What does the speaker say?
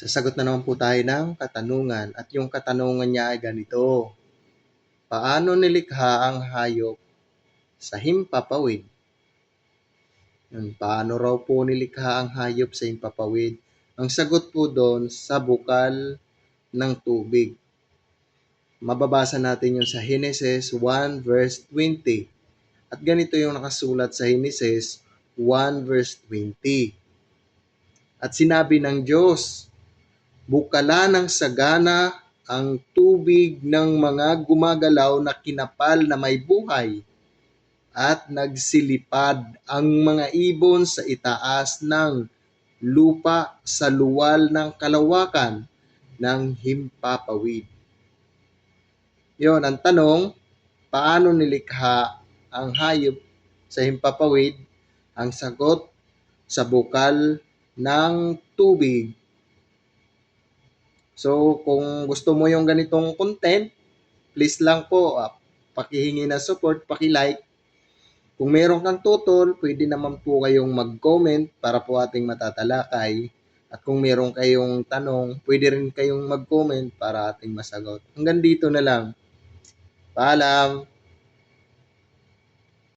Sasagot na naman po tayo ng katanungan at yung katanungan niya ay ganito. Paano nilikha ang hayop sa himpapawid? Yun, paano raw po nilikha ang hayop sa himpapawid? Ang sagot po doon sa bukal ng tubig. Mababasa natin yun sa Genesis 1 verse 20. At ganito yung nakasulat sa Genesis 1 verse 20. At sinabi ng Diyos, bukala ng sagana ang tubig ng mga gumagalaw na kinapal na may buhay at nagsilipad ang mga ibon sa itaas ng lupa sa luwal ng kalawakan ng himpapawid. Yon ang tanong, paano nilikha ang hayop sa himpapawid? Ang sagot, sa bukal ng tubig. So, kung gusto mo yung ganitong content, please lang po, ah, pakihingi na support, paki-like. Kung meron kang tutol, pwede naman po kayong mag-comment para po ating matatalakay. At kung meron kayong tanong, pwede rin kayong mag-comment para ating masagot. Hanggang dito na lang. Paalam!